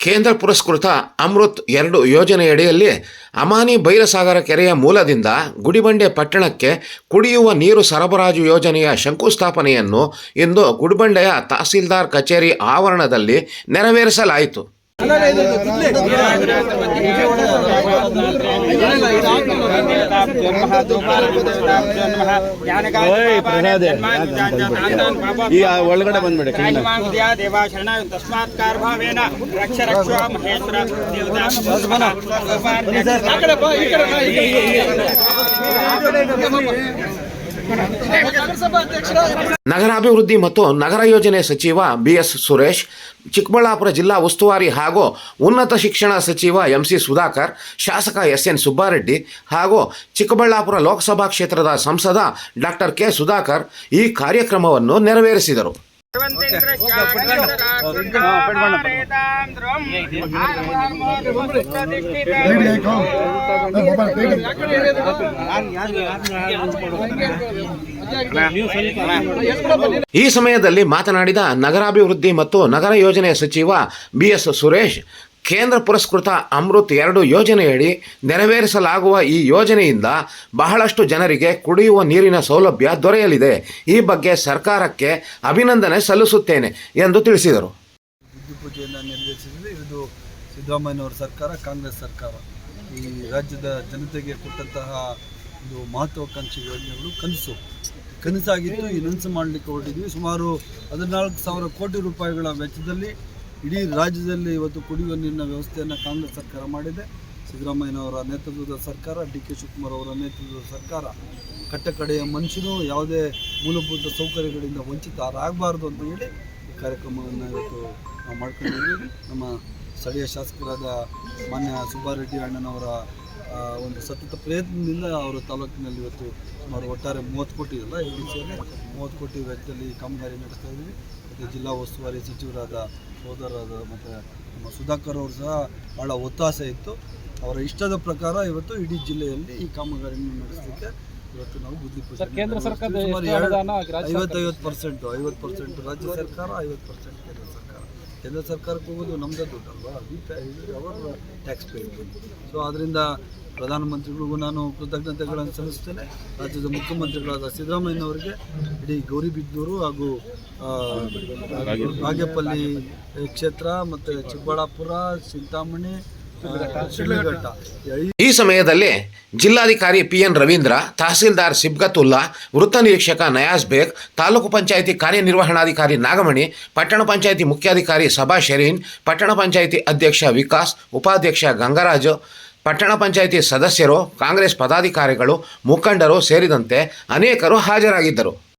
ಕೇಂದ್ರ ಪುರಸ್ಕೃತ ಅಮೃತ್ ಎರಡು ಯೋಜನೆಯಡಿಯಲ್ಲಿ ಅಮಾನಿ ಬೈರಸಾಗರ ಕೆರೆಯ ಮೂಲದಿಂದ ಗುಡಿಬಂಡೆ ಪಟ್ಟಣಕ್ಕೆ ಕುಡಿಯುವ ನೀರು ಸರಬರಾಜು ಯೋಜನೆಯ ಶಂಕುಸ್ಥಾಪನೆಯನ್ನು ಇಂದು ಗುಡಿಬಂಡೆಯ ತಹಸೀಲ್ದಾರ್ ಕಚೇರಿ ಆವರಣದಲ್ಲಿ ನೆರವೇರಿಸಲಾಯಿತು. ಈಗ ಒಳಗಡೆ ಬಂದ್ಬಿಡಿ ದೇವ ಶರಣ ತಸ್ಮಾತ್ ಕಾರ್ಭಾವೇನ ರಕ್ಷ ರಕ್ಷ ಮಹೇಶ್ವರ ದೇವತಾ ನಗರಾಭಿವೃದ್ಧಿ ಮತ್ತು ನಗರ ಯೋಜನೆ ಸಚಿವ ಬಿ ಎಸ್ ಸುರೇಶ್, ಚಿಕ್ಕಬಳ್ಳಾಪುರ ಜಿಲ್ಲಾ ಉಸ್ತುವಾರಿ ಹಾಗೂ ಉನ್ನತ ಶಿಕ್ಷಣ ಸಚಿವ ಎಂ ಸಿ ಸುಧಾಕರ್, ಶಾಸಕ ಎಸ್ ಎನ್ ಸುಬ್ಬಾರೆಡ್ಡಿ ಹಾಗೂ ಚಿಕ್ಕಬಳ್ಳಾಪುರ ಲೋಕಸಭಾ ಕ್ಷೇತ್ರದ ಸಂಸದ ಡಾಕ್ಟರ್ ಕೆ ಸುಧಾಕರ್ ಈ ಕಾರ್ಯಕ್ರಮವನ್ನು ನೆರವೇರಿಸಿದರು. ಈ ಸಮಯದಲ್ಲಿ ಮಾತನಾಡಿದ ನಗರಾಭಿವೃದ್ಧಿ ಮತ್ತು ನಗರ ಯೋಜನೆ ಸಚಿವ ಬಿಎಸ್ ಸುರೇಶ್ ಕೇಂದ್ರ ಪುರಸ್ಕೃತ ಅಮೃತ್ ಎರಡು ಯೋಜನೆಯಡಿ ನೆರವೇರಿಸಲಾಗುವ ಈ ಯೋಜನೆಯಿಂದ ಬಹಳಷ್ಟು ಜನರಿಗೆ ಕುಡಿಯುವ ನೀರಿನ ಸೌಲಭ್ಯ ದೊರೆಯಲಿದೆ. ಈ ಬಗ್ಗೆ ಸರ್ಕಾರಕ್ಕೆ ಅಭಿನಂದನೆ ಸಲ್ಲಿಸುತ್ತೇನೆ ಎಂದು ತಿಳಿಸಿದರು. ಇದು ಸಿದ್ದರಾಮಯ್ಯನವರ ಸರ್ಕಾರ, ಕಾಂಗ್ರೆಸ್ ಸರ್ಕಾರ. ಈ ರಾಜ್ಯದ ಜನತೆಗೆ ಕೊಟ್ಟಂತಹ ಒಂದು ಮಹತ್ವಾಕಾಂಕ್ಷಿ ಯೋಜನೆಗಳು ಕನಸು. ಕನಸಾಗಿತ್ತು, ಈ ನನಸು ಮಾಡಲಿಕ್ಕೆ ಹೊರಟಿದ್ವಿ. ಸುಮಾರು ಹದಿನಾಲ್ಕು ಸಾವಿರ ಕೋಟಿ ರೂಪಾಯಿಗಳ ವೆಚ್ಚದಲ್ಲಿ ಇಡೀ ರಾಜ್ಯದಲ್ಲಿ ಇವತ್ತು ಕುಡಿಯುವ ನೀರಿನ ವ್ಯವಸ್ಥೆಯನ್ನು ಕಾಂಗ್ರೆಸ್ ಸರ್ಕಾರ ಮಾಡಿದೆ. ಸಿದ್ದರಾಮಯ್ಯನವರ ನೇತೃತ್ವದ ಸರ್ಕಾರ ಡಿ ಕೆ ಶಿವಕುಮಾರ್ ಅವರ ನೇತೃತ್ವದ ಸರ್ಕಾರ. ಕಟ್ಟಕಡೆಯ ಮನುಷ್ಯನು ಯಾವುದೇ ಮೂಲಭೂತ ಸೌಕರ್ಯಗಳಿಂದ ವಂಚಿತರಾಗಬಾರ್ದು ಅಂತ ಹೇಳಿ ಈ ಕಾರ್ಯಕ್ರಮವನ್ನು ಇವತ್ತು ನಾವು ಮಾಡ್ಕೊಂಡಿದ್ದೀವಿ. ನಮ್ಮ ಸ್ಥಳೀಯ ಶಾಸಕರಾದ ಮಾನ್ಯ ಸುಬ್ಬಾರೆಡ್ಡಿ ಅಣ್ಣನವರ ಒಂದು ಸತತ ಪ್ರಯತ್ನದಿಂದ ಅವರು ತಾಲೂಕಿನಲ್ಲಿ ಇವತ್ತು ಸುಮಾರು ಒಟ್ಟಾರೆ ಮೂವತ್ತು ಕೋಟಿ ಇಲ್ಲ ಈ ವಿಷಯದಲ್ಲಿ ಮೂವತ್ತು ಕೋಟಿ ವೆಚ್ಚದಲ್ಲಿ ಕಾಮಗಾರಿ ನಡೆಸ್ತಾ ಇದ್ದೀವಿ. ಮತ್ತು ಜಿಲ್ಲಾ ಉಸ್ತುವಾರಿ ಸಚಿವರಾದ ಸೋದರರಾದ ಮತ್ತು ನಮ್ಮ ಸುಧಾಕರ್ ಅವರು ಸಹ ಭಾಳ ಒತ್ತಾಸೆ ಇತ್ತು. ಅವರ ಇಷ್ಟದ ಪ್ರಕಾರ ಇವತ್ತು ಇಡೀ ಜಿಲ್ಲೆಯಲ್ಲಿ ಈ ಕಾಮಗಾರಿಯನ್ನು ನಡೆಸಲಿಕ್ಕೆ ಇವತ್ತು ನಾವು ಬುದ್ಧಿ ಕೇಂದ್ರ ಸರ್ಕಾರ ಐವತ್ತೈವತ್ತು ಪರ್ಸೆಂಟು ಐವತ್ತು ಪರ್ಸೆಂಟ್ ರಾಜ್ಯ ಸರ್ಕಾರ ಐವತ್ತು ಪರ್ಸೆಂಟ್ ಕೇಂದ್ರ ಸರ್ಕಾರ. ಕೇಂದ್ರ ಸರ್ಕಾರಕ್ಕೆ ಹೋಗೋದು ನಮ್ಮದೇ ದುಡ್ಡಲ್ವಾ? ಅವರ ಟ್ಯಾಕ್ಸ್ ಪೇ ಸೊ ಆದ್ದರಿಂದ ಪ್ರಧಾನಮಂತ್ರಿಗಳಿಗೂ ನಾನು ಕೃತಜ್ಞತೆಗಳನ್ನು ಸಲ್ಲಿಸ್ತೇನೆ. ರಾಜ್ಯದ ಮುಖ್ಯಮಂತ್ರಿಗಳಾದ ಸಿದ್ದರಾಮಯ್ಯನವರಿಗೆ ಇಡೀ ಗೌರಿಬಿದ್ದೂರು ಹಾಗೂ ಬಾಗೇಪಲ್ಲಿ ಕ್ಷೇತ್ರ ಮತ್ತು ಚಿಕ್ಕಬಳ್ಳಾಪುರ ಚಿಂತಾಮಣಿ ಈ ಸಮಯದಲ್ಲಿ ಜಿಲ್ಲಾಧಿಕಾರಿ ಪಿ ಎನ್ ರವೀಂದ್ರ, ತಹಸೀಲ್ದಾರ್ ಸಿಬ್ಗತುಲ್ಲಾ, ವೃತ್ತ ನಿರೀಕ್ಷಕ ನಯಾಜ್ ಬೇಗ್, ತಾಲೂಕು ಪಂಚಾಯಿತಿ ಕಾರ್ಯನಿರ್ವಹಣಾಧಿಕಾರಿ ನಾಗಮಣಿ, ಪಟ್ಟಣ ಪಂಚಾಯಿತಿ ಮುಖ್ಯಾಧಿಕಾರಿ ಸಭಾ ಶರೀನ್, ಪಟ್ಟಣ ಪಂಚಾಯಿತಿ ಅಧ್ಯಕ್ಷ ವಿಕಾಸ್, ಉಪಾಧ್ಯಕ್ಷ ಗಂಗರಾಜು, ಪಟ್ಟಣ ಪಂಚಾಯಿತಿ ಸದಸ್ಯರು, ಕಾಂಗ್ರೆಸ್ ಪದಾಧಿಕಾರಿಗಳು, ಮುಖಂಡರು ಸೇರಿದಂತೆ ಅನೇಕರು ಹಾಜರಾಗಿದ್ದರು.